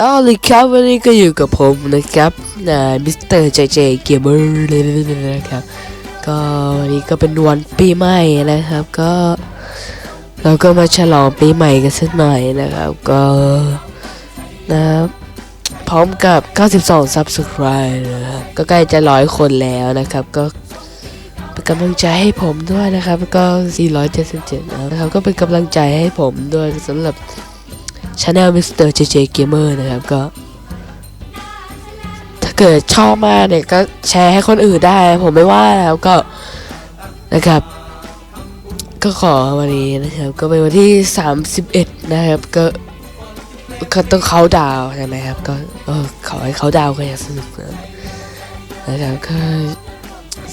เอาเลยครับวันนี้ก็อยู่กับผมนะครับนะมิสเตอร์เจเจเกมเมอร์เลยนะครับ ก็วันนี้ก็เป็นวันปีใหม่นะครับ ก็เราก็มาฉลองปีใหม่กันสักหน่อยนะครับ ก็นะครับพร้อมกับ 92 Subscribe นะครับก็ใกล้จะร้อยคนแล้วนะครับ ก็เป็นกำลังใจให้ผมด้วยนะครับ ก็ 477 นะครับ ก็เป็นกำลังใจให้ผมด้วยสำหรับ channel Mr. JJ Gamer นะครับก็ ถ้าเกิดชอบมากเนี่ยก็แชร์ให้คนอื่นได้ ผมไม่ว่าแล้วก็นะครับ ก็ขอวันนี้นะครับ ก็เป็นวันที่ 31 นะครับ ก็ก็ต้องเขาดาวใช่ไหมครับ ก็เออขอให้เขาดาวกันอย่างสนุกนะนะครับก็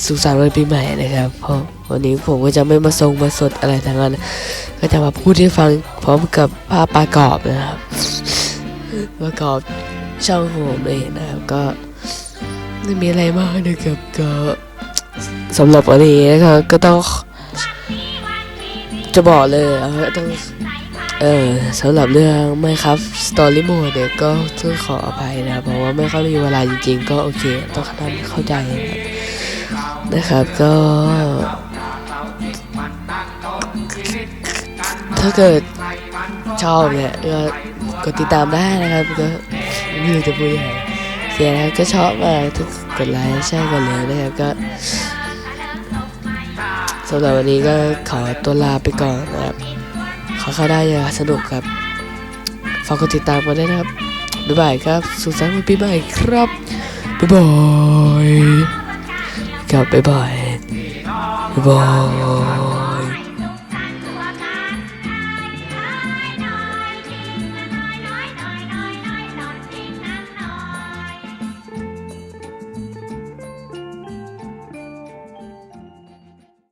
สุขสันต์วันปีใหม่นะครับเพราะวันนี้ผมก็จะไม่มาทรงมาสดอะไรทั้งนั้น ก็จะมาพูดให้ฟังพร้อมกับภาพประกอบนะครับ ประกอบช่องของผมเองนะครับ ก็ไม่มีอะไรมากนะครับก็สำหรับวันนี้นะครับก็ต้อง จะบอกเลยอะต้องเออสำหรับเรื่องไม่ครับสตอรี่โหมดเนี่ยก็ต้องขออภัยนะเพราะว่าไม่ค่อยมีเวลาจริงๆ ก็โอเค ต้องทำเข้าใจนะครับ นะครับ ก็ ถ้าเกิดชอบเนี่ยก็กดติดตามได้นะครับก็ไม่รู้จะพูดยังไงโอเคนะครับก็ชอบมากทุกกดไลค์แชร์กันเลยนะครับก็สำหรับวันนี้ก็ขอตัวลาไปก่อนนะครับ ขอเข้าได้อย่าสนุกครับฝากกดติดตามกันด้วยนะครับบ๊ายบายครับ สุขสันต์วันปีใหม่ครับบ๊ายบาย ครับบ๊